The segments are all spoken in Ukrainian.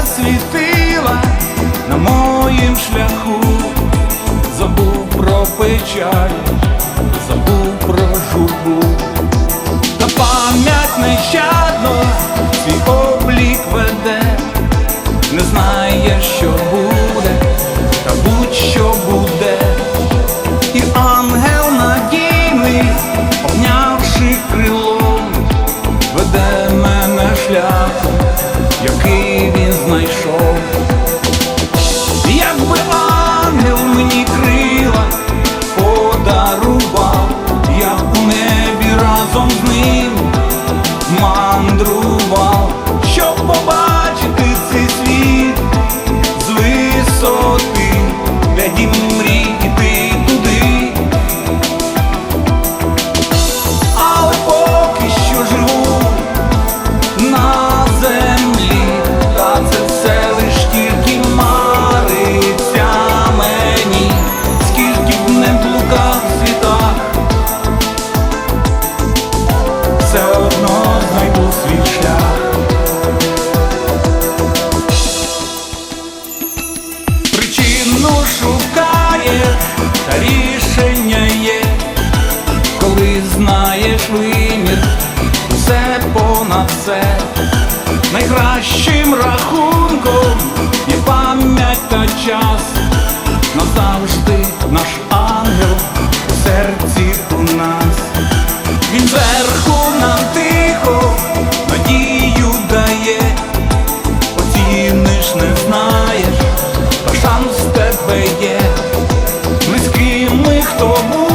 засвітила на моїм шляху, забув про печаль, забув про журбу. це найкращим рахунком є пам'ять та час, назавжди наш ангел у серці у нас. Він зверху нам тихо, надію дає, оціниш, не знаєш, а шанс тебе є, ми з ким ми хто буде.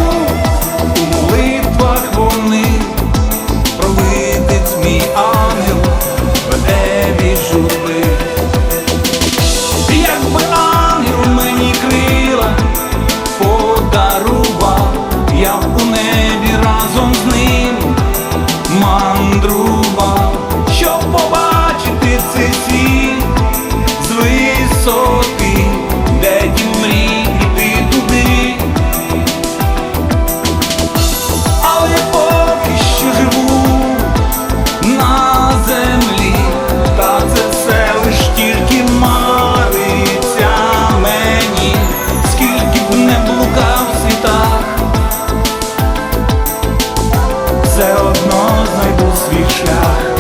все одно знайду свій шлях.